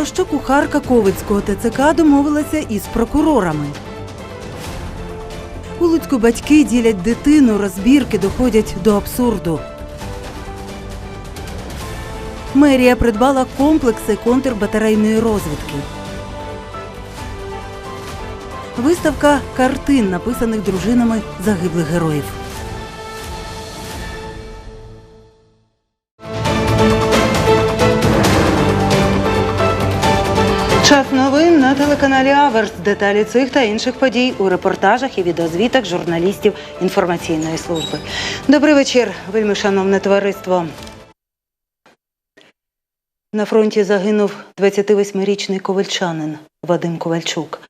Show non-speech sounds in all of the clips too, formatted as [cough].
про що кухарка Ковицького ТЦК домовилася із прокурорами. У Луцьку батьки ділять дитину, розбірки доходять до абсурду. Мерія придбала комплекси контрбатарейної розвідки. Виставка картин, написаних дружинами загиблих героїв. Телеканалі Аверс. Деталі цих та інших подій у репортажах і відеозвітах журналістів інформаційної служби. Добрий вечір, вельми шановне товариство. На фронті загинув 28-річний ковальчанин Вадим Ковальчук.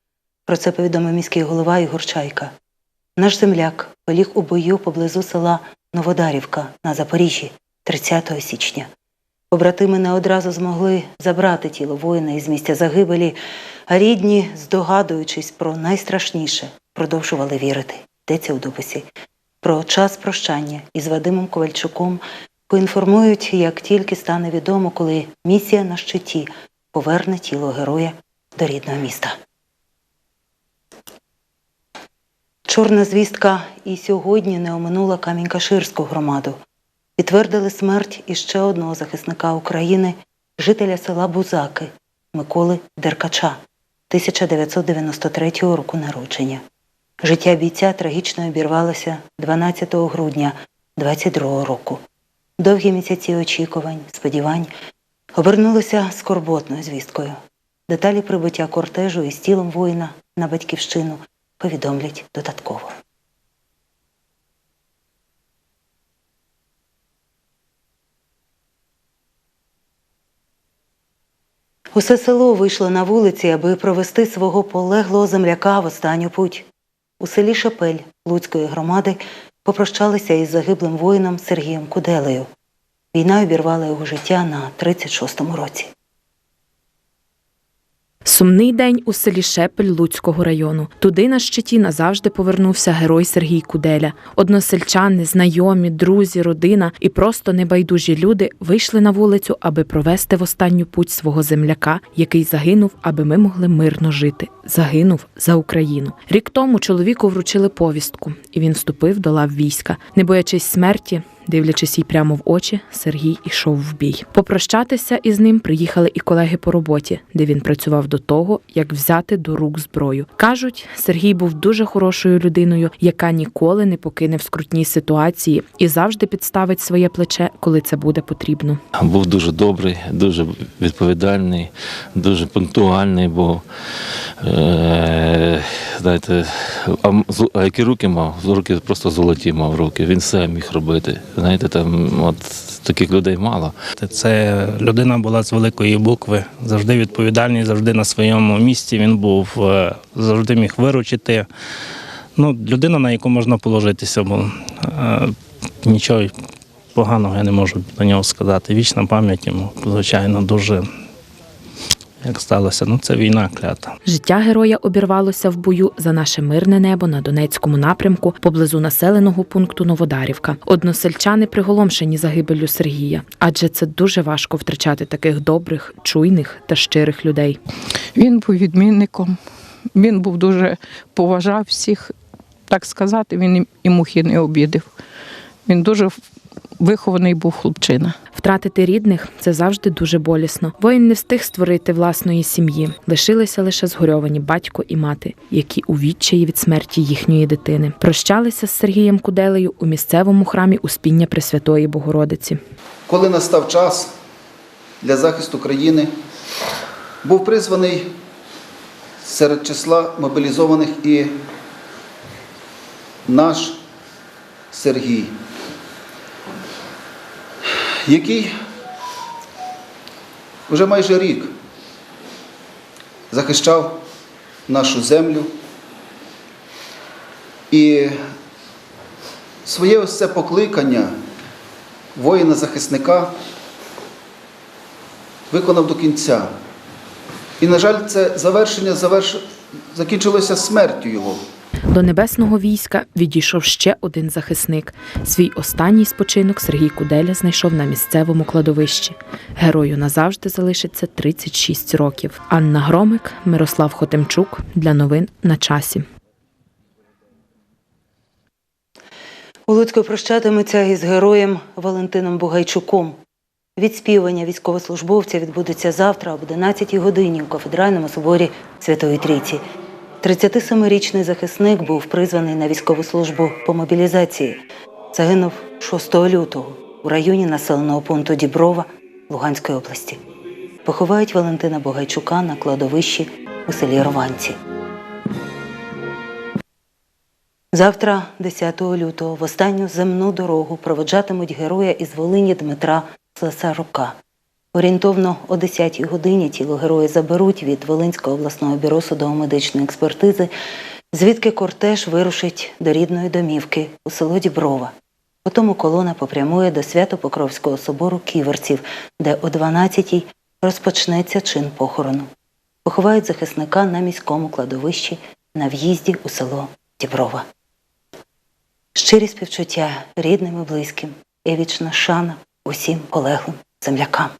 Про це повідомив міський голова Ігор Чайка. Наш земляк поліг у бою поблизу села Новодарівка на Запоріжжі 30 січня. Побратими не одразу змогли забрати тіло воїна із місця загибелі, рідні, здогадуючись про найстрашніше, продовжували вірити. Йдеться у дописі. Про час прощання із Вадимом Ковальчуком поінформують, як тільки стане відомо, коли місія на щиті поверне тіло героя до рідного міста. Чорна звістка і сьогодні не оминула Камінь-Каширську громаду. Підтвердили смерть іще одного захисника України, жителя села Бузаки Миколи Деркача 1993 року народження. Життя бійця трагічно обірвалося 12 грудня 22 року. Довгі місяці очікувань, сподівань обернулися скорботною звісткою. Деталі прибуття кортежу із тілом воїна на батьківщину повідомлять додатково. Усе село вийшло на вулиці, аби провести свого полеглого земляка в останню путь. У селі Шепель Луцької громади попрощалися із загиблим воїном Сергієм Куделею. Війна обірвала його життя на 36-му році. Сумний день у селі Шепель Луцького району. Туди на щиті назавжди повернувся герой Сергій Куделя. Односельчани, знайомі, друзі, родина і просто небайдужі люди вийшли на вулицю, аби провести в останню путь свого земляка, який загинув, аби ми могли мирно жити. Загинув за Україну. Рік тому чоловіку вручили повістку, і він вступив до лав війська, не боячись смерті. Дивлячись їй прямо в очі, Сергій ішов в бій. Попрощатися із ним приїхали і колеги по роботі, де він працював до того, як взяти до рук зброю. Кажуть, Сергій був дуже хорошою людиною, яка ніколи не покине в скрутній ситуації і завжди підставить своє плече, коли це буде потрібно. Був дуже добрий, дуже відповідальний, дуже пунктуальний був. Е, знаєте, а, які руки мав? Руки просто золоті мав руки. Він все міг робити. Знаєте, там от таких людей мало. Це людина була з великої букви, завжди відповідальний, завжди на своєму місці. Він був е, завжди міг виручити. Ну, людина, на яку можна положитися, бо е, нічого поганого я не можу до нього сказати. Вічна пам'ять йому, звичайно, дуже як сталося. Ну, це війна клята. Життя героя обірвалося в бою за наше мирне небо на Донецькому напрямку поблизу населеного пункту Новодарівка. Односельчани приголомшені загибеллю Сергія, адже це дуже важко втрачати таких добрих, чуйних та щирих людей. Він був відмінником. Він був дуже поважав всіх, так сказати, він і- і мухи не обідав. Він дуже вихований був хлопчина. Втратити рідних це завжди дуже болісно. Воїн не встиг створити власної сім'ї. Лишилися лише згорьовані батько і мати, які у відчаї від смерті їхньої дитини. Прощалися з Сергієм Куделею у місцевому храмі Успіння Пресвятої Богородиці. Коли настав час для захисту країни, був призваний серед числа мобілізованих і наш Сергій, який вже майже рік захищав нашу землю і своє ось це покликання воїна-захисника виконав до кінця. І, на жаль, це завершення заверш... закінчилося смертю його. До небесного війська відійшов ще один захисник. Свій останній спочинок Сергій Куделя знайшов на місцевому кладовищі. Герою назавжди залишиться 36 років. Анна Громик, Мирослав Хотимчук для новин на часі. У Луцьку прощатиметься із героєм Валентином Бугайчуком. Відспівання військовослужбовця відбудеться завтра об 11 годині у кафедральному соборі Святої Трійці. 37-річний захисник був призваний на військову службу по мобілізації. Загинув 6 лютого у районі населеного пункту Діброва Луганської області. Поховають Валентина Бугайчука на кладовищі у селі Рванці. Завтра, 10 лютого, в останню земну дорогу проводжатимуть героя із Волині Дмитра Слесарука. Орієнтовно о 10-й годині тіло героя заберуть від Волинського обласного бюро судово-медичної експертизи, звідки кортеж вирушить до рідної домівки у село Діброва. Потім колона попрямує до Свято-Покровського собору ківерців, де о 12-й розпочнеться чин похорону. Поховають захисника на міському кладовищі на в'їзді у село Діброва. Щирі співчуття рідним і близьким і вічна шана усім полеглим землякам.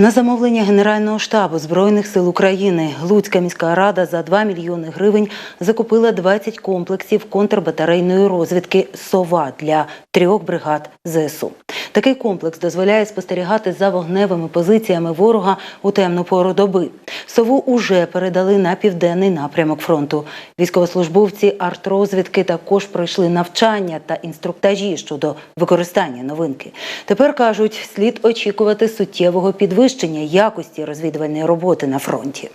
На замовлення Генерального штабу Збройних сил України Луцька міська рада за 2 мільйони гривень закупила 20 комплексів контрбатарейної розвідки СОВА для трьох бригад ЗСУ. Такий комплекс дозволяє спостерігати за вогневими позиціями ворога у темну пору доби. Сову уже передали на південний напрямок фронту. Військовослужбовці артрозвідки також пройшли навчання та інструктажі щодо використання новинки. Тепер кажуть, слід очікувати суттєвого підвищення якості розвідувальної роботи на фронті.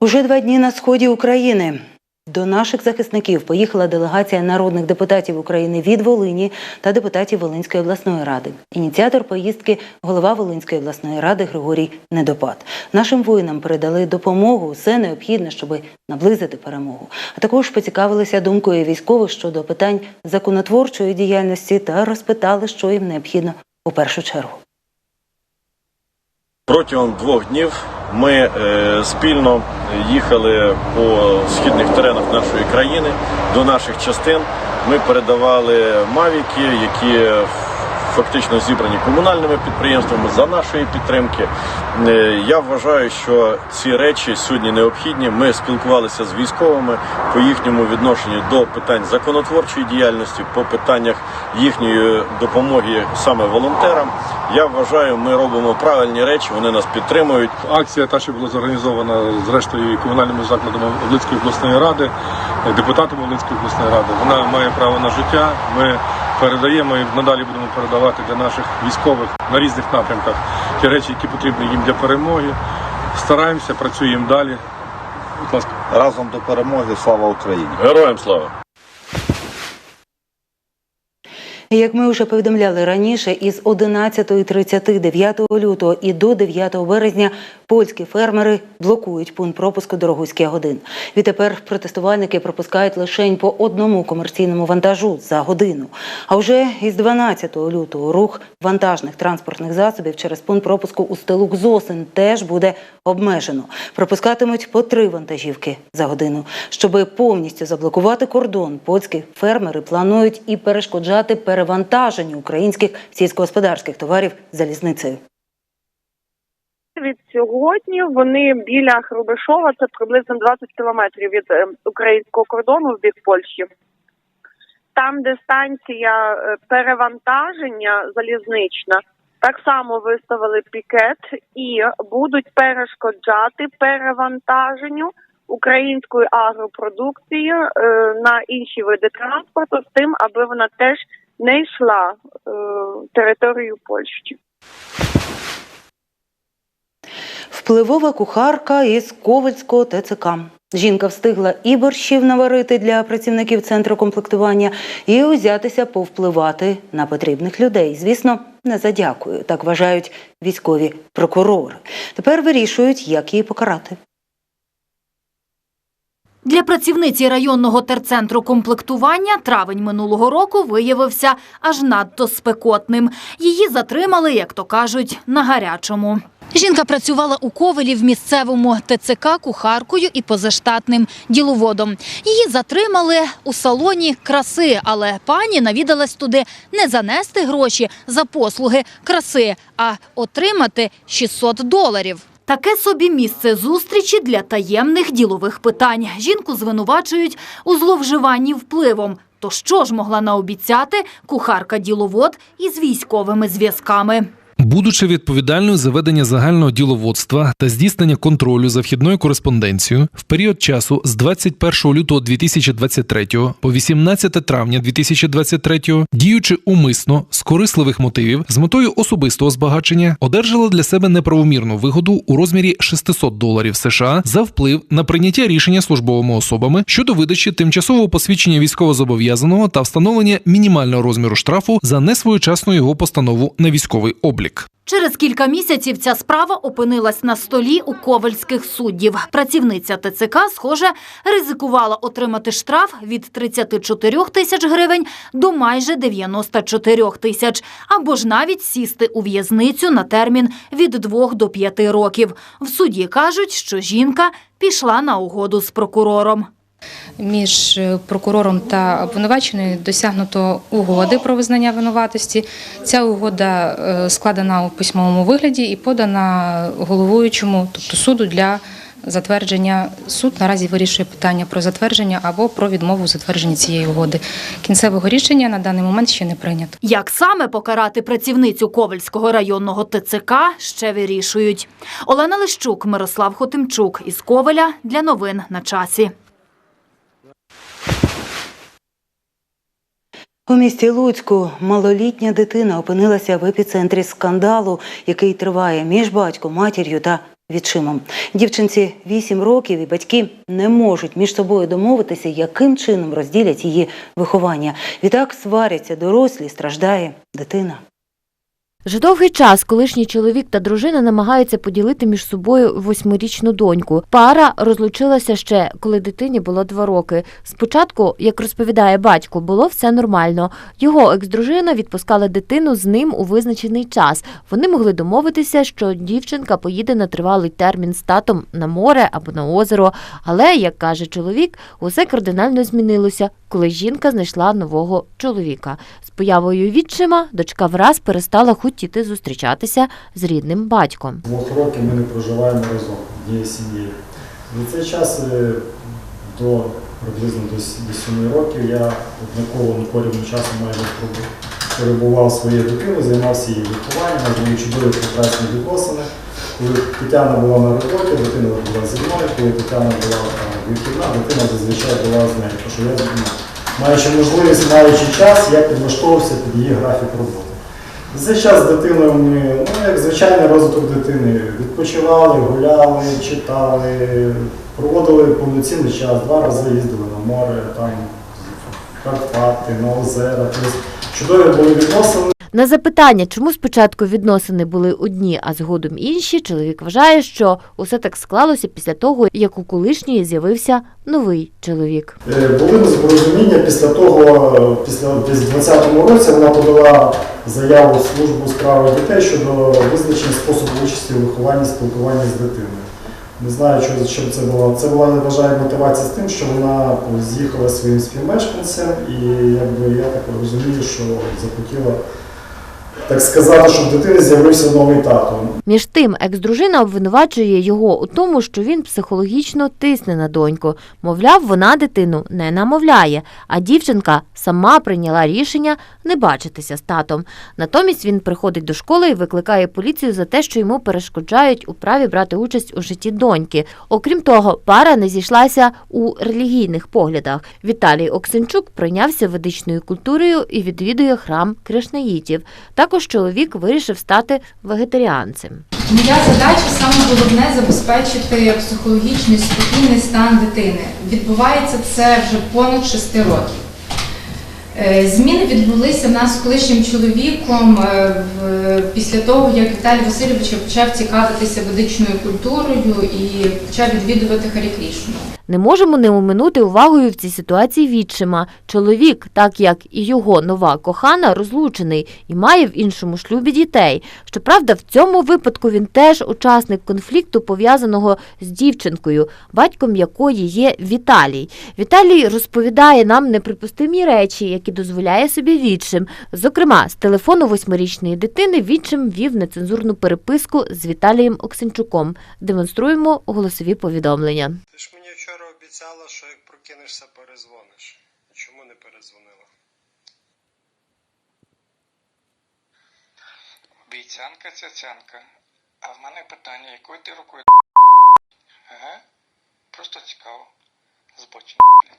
Уже два дні на сході України. До наших захисників поїхала делегація народних депутатів України від Волині та депутатів Волинської обласної ради. Ініціатор поїздки голова Волинської обласної ради Григорій Недопад. Нашим воїнам передали допомогу, все необхідне, щоб наблизити перемогу. А також поцікавилися думкою військових щодо питань законотворчої діяльності та розпитали, що їм необхідно у першу чергу. Протягом двох днів ми е, спільно їхали по східних теренах нашої країни до наших частин. Ми передавали мавіки, які фактично зібрані комунальними підприємствами за нашої підтримки. Е, Я вважаю, що ці речі сьогодні необхідні. Ми спілкувалися з військовими по їхньому відношенню до питань законотворчої діяльності, по питаннях їхньої допомоги саме волонтерам. Я вважаю, ми робимо правильні речі. Вони нас підтримують. Акція та, що була зорганізована зрештою комунальними закладами Волинської обласної ради, депутатами Волинської обласної ради, вона має право на життя. Ми передаємо і надалі будемо передавати для наших військових на різних напрямках ті речі, які потрібні їм для перемоги. Стараємося, працюємо далі. Будь ласка. Разом до перемоги. Слава Україні! Героям слава! Як ми вже повідомляли раніше, із 11.30 9 лютого і до 9 березня польські фермери блокують пункт пропуску Дорогуський годин. Відтепер протестувальники пропускають лише по одному комерційному вантажу за годину. А вже із 12 лютого рух вантажних транспортних засобів через пункт пропуску у стилук Зосин теж буде обмежено. Пропускатимуть по три вантажівки за годину. Щоби повністю заблокувати кордон, польські фермери планують і перешкоджати перевантаженню українських сільськогосподарських товарів залізницею. Від сьогодні вони біля Хрубишова, це приблизно 20 кілометрів від е, українського кордону в бік Польщі. Там дистанція е, перевантаження залізнична. Так само виставили пікет і будуть перешкоджати перевантаженню української агропродукції е, на інші види транспорту з тим, аби вона теж не йшла територією Польщі. Впливова кухарка із Ковальського ТЦК. Жінка встигла і борщів наварити для працівників центру комплектування, і узятися повпливати на потрібних людей. Звісно, не за дякую. Так вважають військові прокурори. Тепер вирішують, як її покарати. Для працівниці районного терцентру комплектування травень минулого року виявився аж надто спекотним. Її затримали, як то кажуть, на гарячому. Жінка працювала у Ковелі в місцевому ТЦК кухаркою і позаштатним діловодом. Її затримали у салоні краси, але пані навідалась туди не занести гроші за послуги краси, а отримати 600 доларів. Таке собі місце зустрічі для таємних ділових питань. Жінку звинувачують у зловживанні впливом. То що ж могла наобіцяти кухарка-діловод із військовими зв'язками? Будучи відповідальною за ведення загального діловодства та здійснення контролю за вхідною кореспонденцією в період часу з 21 лютого 2023 по 18 травня 2023, діючи умисно з корисливих мотивів з метою особистого збагачення, одержала для себе неправомірну вигоду у розмірі 600 доларів США за вплив на прийняття рішення службовими особами щодо видачі тимчасового посвідчення військовозобов'язаного та встановлення мінімального розміру штрафу за несвоєчасну його постанову на військовий облік. Через кілька місяців ця справа опинилась на столі у ковальських суддів. Працівниця ТЦК, схоже, ризикувала отримати штраф від 34 тисяч гривень до майже 94 тисяч, або ж навіть сісти у в'язницю на термін від 2 до 5 років. В суді кажуть, що жінка пішла на угоду з прокурором. Між е, прокурором та обвинуваченою досягнуто угоди про визнання винуватості. Ця угода е, складена у письмовому вигляді і подана головуючому, тобто суду для затвердження. Суд наразі вирішує питання про затвердження або про відмову у затвердженні цієї угоди. Кінцевого рішення на даний момент ще не прийнято. Як саме покарати працівницю Ковальського районного ТЦК, ще вирішують. Олена Лищук, Мирослав Хотимчук із Ковеля для новин на часі. У місті Луцьку малолітня дитина опинилася в епіцентрі скандалу, який триває між батьком, матір'ю та відчимом. Дівчинці 8 років і батьки не можуть між собою домовитися, яким чином розділять її виховання. Відтак сваряться дорослі, страждає дитина. Вже довгий час колишній чоловік та дружина намагаються поділити між собою восьмирічну доньку. Пара розлучилася ще, коли дитині було два роки. Спочатку, як розповідає батько, було все нормально. Його екс-дружина відпускала дитину з ним у визначений час. Вони могли домовитися, що дівчинка поїде на тривалий термін з татом на море або на озеро. Але, як каже чоловік, усе кардинально змінилося, коли жінка знайшла нового чоловіка. З появою відчима дочка враз перестала хотіти зустрічатися з рідним батьком. Двох років ми не проживаємо разом однією сім'єю. За цей час е, до приблизно до с- до 7 років я однаково на порівну часу майже перебував своєю дитиною, займався її вихованням, у були чудові прекрасні відносини. Коли Тетяна була на роботі, дитина була зі мною, коли Тетяна була вихідна, дитина зазвичай була з нею. Тому що я, ну, маючи можливість, маючи час, я підлаштовувався під її графік роботи. За час з дитиною ми, ну як звичайний розвиток дитини, відпочивали, гуляли, читали, проводили повноцінний час, два рази їздили на море, там, в Карпати, на озера. Тобто чудові були відносини. На запитання, чому спочатку відносини були одні, а згодом інші, чоловік вважає, що усе так склалося після того, як у колишньої з'явився новий чоловік. Е, Були непорозуміння після того, е, після десь в 20-му році вона подала заяву в службу справи дітей щодо визначення способу участі у вихованні спілкуванні з дитиною. Не знаю, що, що це було. Це була, я вважаю, мотивація з тим, що вона з'їхала своїм співмешканцем і якби я так розумію, що захотіла так сказати, щоб в дитини з'явився новий тато. Між тим, екс-дружина обвинувачує його у тому, що він психологічно тисне на доньку. Мовляв, вона дитину не намовляє, а дівчинка сама прийняла рішення не бачитися з татом. Натомість він приходить до школи і викликає поліцію за те, що йому перешкоджають у праві брати участь у житті доньки. Окрім того, пара не зійшлася у релігійних поглядах. Віталій Оксенчук прийнявся ведичною культурою і відвідує храм кришнаїтів. Також чоловік вирішив стати вегетаріанцем. Моя задача саме головне забезпечити психологічний спокійний стан дитини. Відбувається це вже понад 6 років. Е, Зміни відбулися в нас з колишнім чоловіком е, після того, як Віталій Васильович почав цікавитися ведичною культурою і почав відвідувати Харі Крішну. Не можемо не оминути увагою в цій ситуації відчима. Чоловік, так як і його нова кохана, розлучений і має в іншому шлюбі дітей. Щоправда, в цьому випадку він теж учасник конфлікту, пов'язаного з дівчинкою, батьком якої є Віталій. Віталій розповідає нам неприпустимі речі, які дозволяє собі відчим. Зокрема, з телефону восьмирічної дитини відчим вів нецензурну переписку з Віталієм Оксенчуком. Демонструємо голосові повідомлення. Ти ж мені вчора обіцяла, що як прокинешся, перезвониш. Чому не перезвонила? Обіцянка цяцянка. А в мене питання, якою ти рукою Ага. Просто цікаво. Збочення.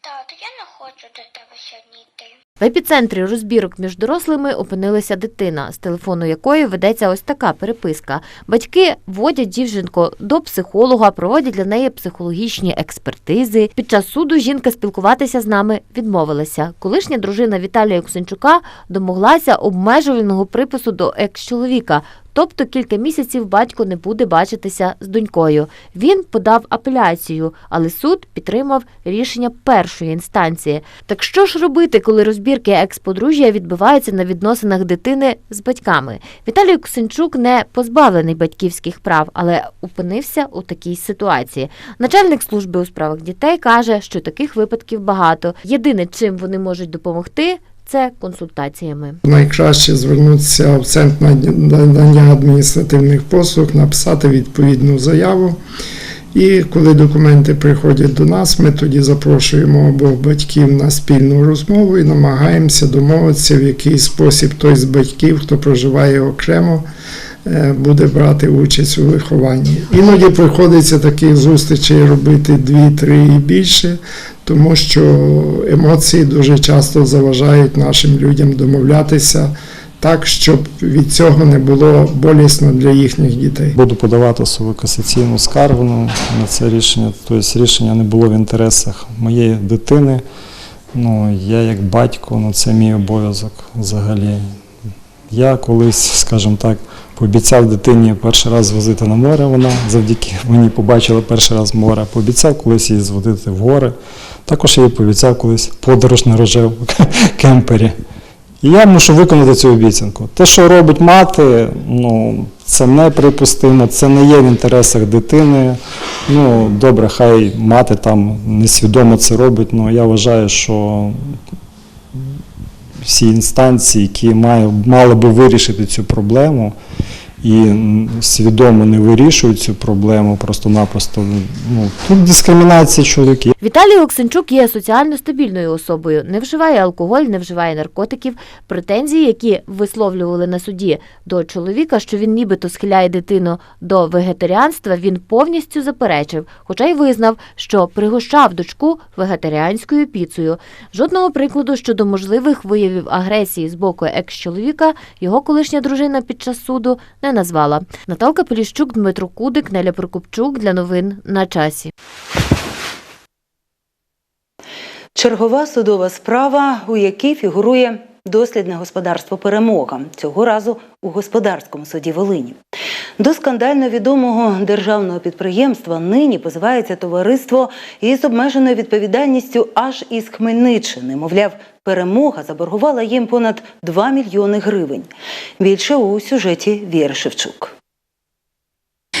Тато, я не хочу до тебе сьогодні йти. В епіцентрі розбірок між дорослими опинилася дитина, з телефону якої ведеться ось така переписка. Батьки водять дівчинку до психолога, проводять для неї психологічні експертизи. Під час суду жінка спілкуватися з нами відмовилася. Колишня дружина Віталія Ксенчука домоглася обмежувального припису до екс-чоловіка. Тобто кілька місяців батько не буде бачитися з донькою. Він подав апеляцію, але суд підтримав рішення першої інстанції. Так що ж робити, коли розбірки екс-подружжя відбуваються на відносинах дитини з батьками? Віталій Косинчук не позбавлений батьківських прав, але опинився у такій ситуації. Начальник служби у справах дітей каже, що таких випадків багато. Єдине, чим вони можуть допомогти, це консультаціями. Найкраще звернутися в центр надання адміністративних послуг, написати відповідну заяву. І коли документи приходять до нас, ми тоді запрошуємо обох батьків на спільну розмову і намагаємося домовитися, в який спосіб той з батьків, хто проживає окремо, е, буде брати участь у вихованні. Іноді приходиться таких зустрічей робити дві-три і більше, тому що емоції дуже часто заважають нашим людям домовлятися так, щоб від цього не було болісно для їхніх дітей. Буду подавати свою касаційну скаргу на це рішення. Тобто рішення не було в інтересах моєї дитини. Ну, я як батько, ну це мій обов'язок взагалі. Я колись, скажімо так, пообіцяв дитині перший раз звозити на море. Вона завдяки мені побачила перший раз море. Пообіцяв колись її зводити в гори. Також я їй пообіцяв колись подорож на рожевому [laughs] кемпері. І я мушу виконати цю обіцянку. Те, що робить мати, ну це неприпустимо, це не є в інтересах дитини. Ну, добре, хай мати там несвідомо це робить, але я вважаю, що всі інстанції, які мали би вирішити цю проблему, і свідомо не вирішують цю проблему, просто-напросто ну, тут дискримінація чоловіків. Віталій Оксенчук є соціально стабільною особою, не вживає алкоголь, не вживає наркотиків. Претензії, які висловлювали на суді до чоловіка, що він нібито схиляє дитину до вегетаріанства, він повністю заперечив, хоча й визнав, що пригощав дочку вегетаріанською піцею. Жодного прикладу щодо можливих виявів агресії з боку екс-чоловіка його колишня дружина під час суду не назвала. Наталка Поліщук, Дмитро Кудик, Неля Прокопчук для новин на часі. Чергова судова справа, у якій фігурує дослідне господарство Перемога цього разу у господарському суді Волині. До скандально відомого державного підприємства нині позивається товариство із обмеженою відповідальністю аж із Хмельниччини. Мовляв, перемога заборгувала їм понад 2 мільйони гривень. Більше у сюжеті Віри Шевчук.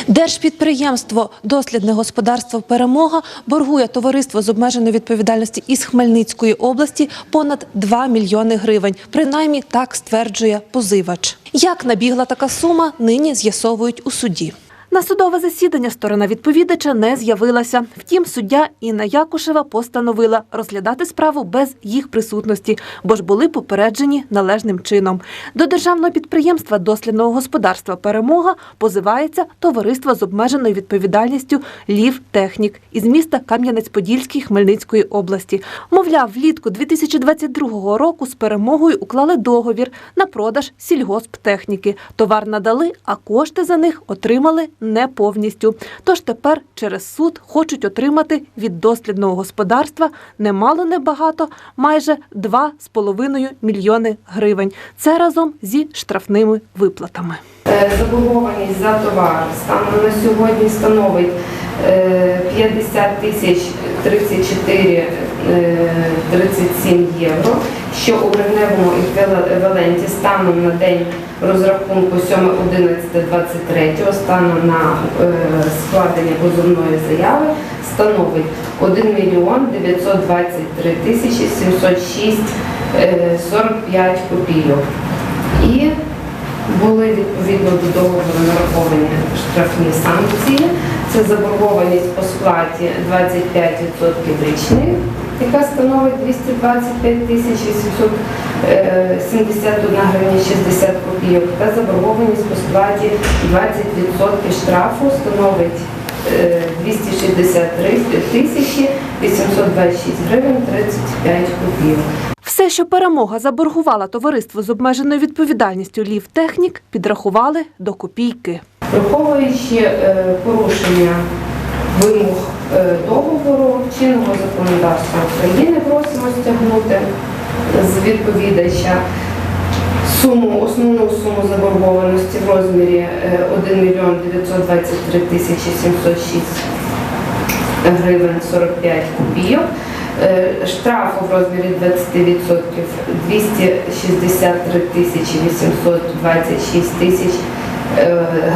Держпідприємство Дослідне господарство Перемога боргує товариство з обмеженої відповідальності із Хмельницької області понад 2 мільйони гривень. Принаймні так стверджує позивач. Як набігла така сума, нині з'ясовують у суді. На судове засідання сторона відповідача не з'явилася. Втім, суддя Інна Якушева постановила розглядати справу без їх присутності, бо ж були попереджені належним чином. До державного підприємства дослідного господарства Перемога позивається товариство з обмеженою відповідальністю Лів Технік із міста Кам'янець-Подільський Хмельницької області. Мовляв, влітку 2022 року з перемогою уклали договір на продаж сільгосптехніки. Товар надали, а кошти за них отримали не повністю. Тож тепер через суд хочуть отримати від дослідного господарства немало небагато, майже 2,5 мільйони гривень. Це разом зі штрафними виплатами. Е, Заборгованість за товар станом на сьогодні становить е, 50 тисяч 34 е, 37 євро, що у гривневому еквіваленті станом на день розрахунку 7.11.23 станом на е, складення позовної заяви становить 1 мільйон 923 тисячі 706 е, 45 копійок. І були відповідно до договору нараховані штрафні санкції. Це заборгованість по сплаті 25% річних, яка становить 225 тисяч 871 гривня 60 копійок, та заборгованість по сплаті 20% штрафу становить е, 263 тисячі 826 гривень 35 копійок. Все, що перемога заборгувала товариство з обмеженою відповідальністю Лівтехнік, підрахували до копійки. Враховуючи е, порушення вимог е, договору чинного законодавства України, просимо стягнути з відповідача суму, основну суму заборгованості в розмірі е, 1 мільйон 923 тисячі 706 гривень 45 копійок. Е, Штрафу в розмірі 20% 263 тисячі 826 тисяч е,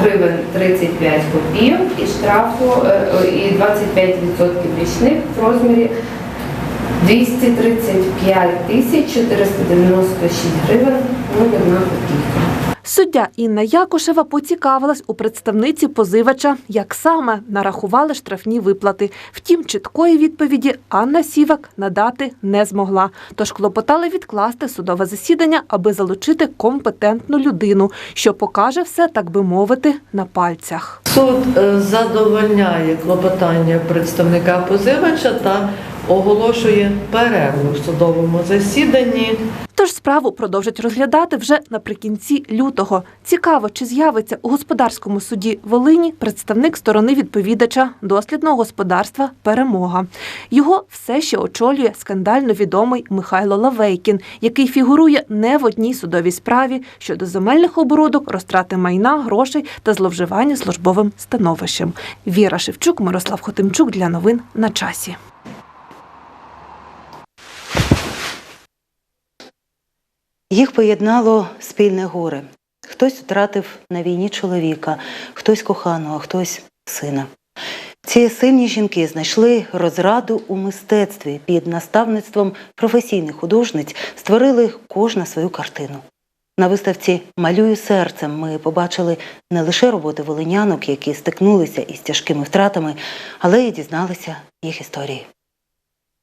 гривень 35 копійок і штрафу е, і 25% річних в розмірі 235 тисяч 496 гривень 01 копійка. Суддя Інна Якушева поцікавилась у представниці позивача, як саме нарахували штрафні виплати. Втім, чіткої відповіді Анна Сівак надати не змогла. Тож клопотали відкласти судове засідання, аби залучити компетентну людину, що покаже все, так би мовити, на пальцях. Суд е, задовольняє клопотання представника позивача та оголошує перерву в судовому засіданні. Тож справу продовжать розглядати вже наприкінці лютого. Цікаво, чи з'явиться у господарському суді Волині представник сторони відповідача дослідного господарства Перемога. Його все ще очолює скандально відомий Михайло Лавейкін, який фігурує не в одній судовій справі щодо земельних оборудок, розтрати майна, грошей та зловживання службовим становищем. Віра Шевчук, Мирослав Хотимчук для новин на часі. Їх поєднало спільне горе. Хтось втратив на війні чоловіка, хтось коханого, хтось сина. Ці сильні жінки знайшли розраду у мистецтві під наставництвом професійних художниць, створили кожна свою картину. На виставці Малюю серцем ми побачили не лише роботи волинянок, які стикнулися із тяжкими втратами, але й дізналися їх історії.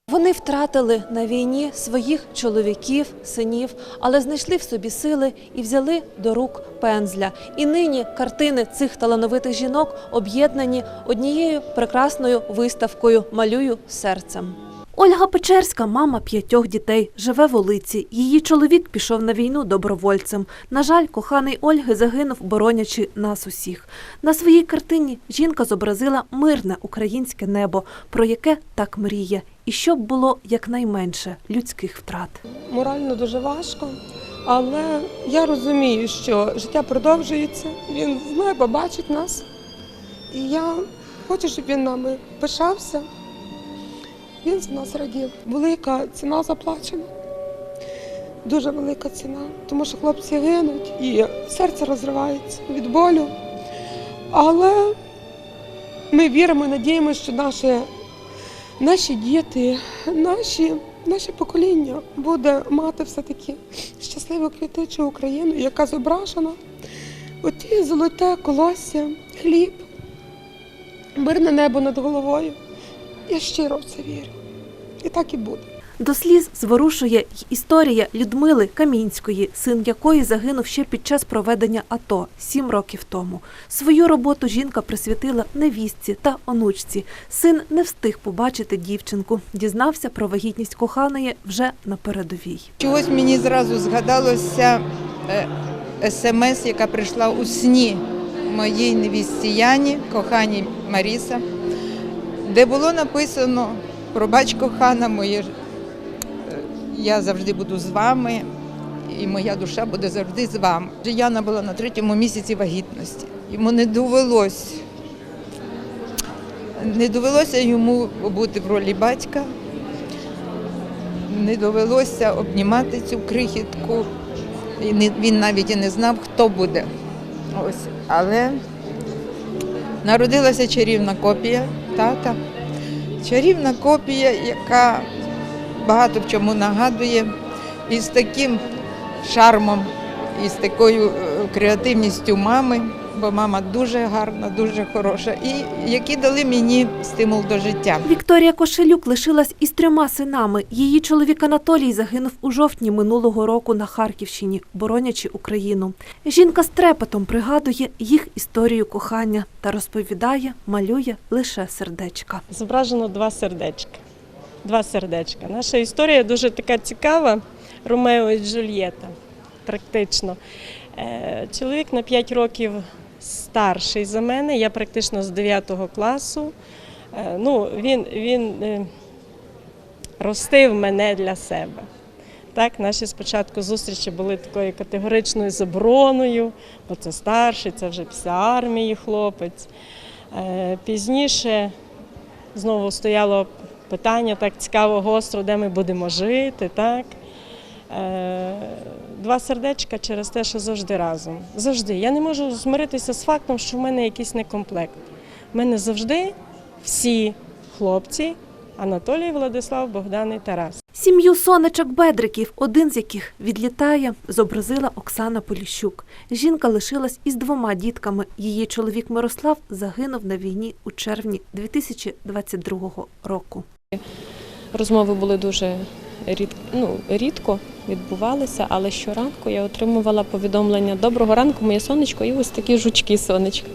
Вони втратили на війні своїх чоловіків, синів, але знайшли в собі сили і взяли до рук пензля. І нині картини цих талановитих жінок об'єднані однією прекрасною виставкою Малюю серцем. Ольга Печерська, мама п'ятьох дітей, живе в Олиці. Її чоловік пішов на війну добровольцем. На жаль, коханий Ольги загинув, боронячи нас усіх. На своїй картині жінка зобразила мирне українське небо, про яке так мріє, і щоб було якнайменше людських втрат. морально дуже важко, але я розумію, що життя продовжується, він з неба бачить нас. І я хочу, щоб він нами пишався. Він з нас радів. Велика ціна заплачена. Дуже велика ціна, тому що хлопці гинуть і серце розривається від болю. Але ми віримо і надіємося, що наші, наші діти, наші, наше покоління буде мати все-таки щасливу квітучу Україну, яка зображена. Оті золоте колосся, хліб, мирне небо над головою. Я щиро в це вірю. І так і буде. До сліз зворушує й історія Людмили Камінської, син якої загинув ще під час проведення АТО сім років тому. Свою роботу жінка присвятила невістці та онучці. Син не встиг побачити дівчинку. Дізнався про вагітність коханої вже на передовій. Чогось мені зразу згадалося е, смс, яка прийшла у сні моїй невістці Яні, коханій Маріса, де було написано пробач кохана моє, е, я завжди буду з вами, і моя душа буде завжди з вами. Яна була на третьому місяці вагітності. Йому не довелось, не довелося йому бути в ролі батька, не довелося обнімати цю крихітку. Він навіть і не знав, хто буде. Ось. Але народилася чарівна копія тата. Чарівна копія, яка багато в чому нагадує, і з таким шармом, і з такою е, креативністю мами, бо мама дуже гарна, дуже хороша, і які дали мені стимул до життя. Вікторія Кошелюк лишилась із трьома синами. Її чоловік Анатолій загинув у жовтні минулого року на Харківщині, боронячи Україну. Жінка з трепетом пригадує їх історію кохання та розповідає, малює лише сердечка. Зображено два сердечка. Два сердечка. Наша історія дуже така цікава. Ромео і Джульєта, практично. Е, Чоловік на 5 років старший за мене, я практично з 9 класу. Е, Ну, він, він е, ростив мене для себе. Так, наші спочатку зустрічі були такою категоричною забороною, бо це старший, це вже після армії хлопець. Е, Пізніше знову стояло питання так цікаво, гостро, де ми будемо жити. Так? Два сердечка через те, що завжди разом. Завжди. Я не можу змиритися з фактом, що в мене якийсь некомплект. У мене завжди всі хлопці Анатолій, Владислав, Богдан і Тарас. Сім'ю сонечок Бедриків, один з яких відлітає, зобразила Оксана Поліщук. Жінка лишилась із двома дітками. Її чоловік Мирослав загинув на війні у червні 2022 року. Розмови були дуже рід, ну, рідко відбувалися, але щоранку я отримувала повідомлення Доброго ранку, моє сонечко, і ось такі жучки сонечко.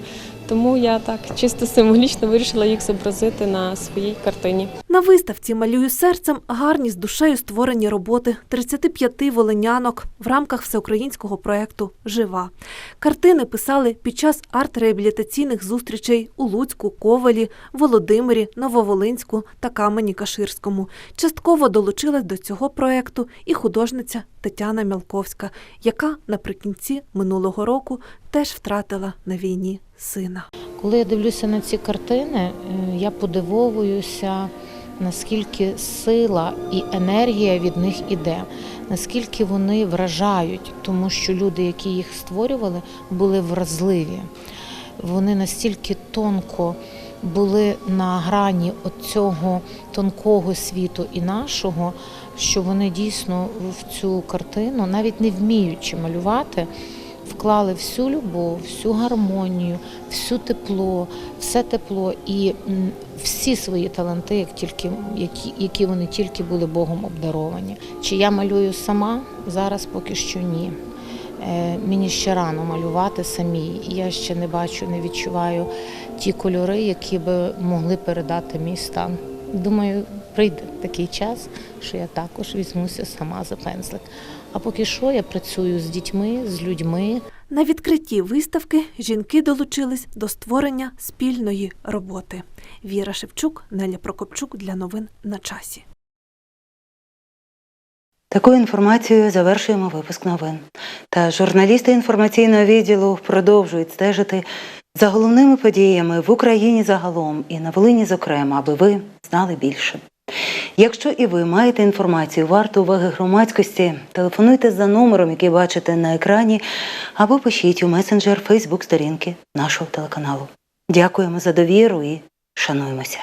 Тому я так чисто символічно вирішила їх зобразити на своїй картині. На виставці малюю серцем гарні з душею створені роботи 35 волинянок в рамках всеукраїнського проєкту Жива. Картини писали під час арт-реабілітаційних зустрічей у Луцьку, Ковелі, Володимирі, Нововолинську та Камені-Каширському. Частково долучилась до цього проєкту і художниця Тетяна Мялковська, яка наприкінці минулого року теж втратила на війні сина. Коли я дивлюся на ці картини, е, я подивовуюся, наскільки сила і енергія від них іде, наскільки вони вражають, тому що люди, які їх створювали, були вразливі. Вони настільки тонко були на грані цього тонкого світу і нашого, що вони дійсно в цю картину, навіть не вміючи малювати, вклали всю любов, всю гармонію, всю тепло, все тепло і всі свої таланти, як тільки, які, які вони тільки були Богом обдаровані. Чи я малюю сама? Зараз поки що ні. Е, Мені ще рано малювати самій. Я ще не бачу, не відчуваю ті кольори, які би могли передати мій стан. Думаю, прийде такий час, що я також візьмуся сама за пензлик. А поки що я працюю з дітьми, з людьми. На відкритті виставки жінки долучились до створення спільної роботи. Віра Шевчук, Неля Прокопчук для новин на часі. Такою інформацією завершуємо випуск новин. Та журналісти інформаційного відділу продовжують стежити за головними подіями в Україні загалом і на Волині, зокрема, аби ви знали більше. Якщо і ви маєте інформацію варту уваги громадськості, телефонуйте за номером, який бачите на екрані, або пишіть у месенджер Фейсбук сторінки нашого телеканалу. Дякуємо за довіру і шануємося.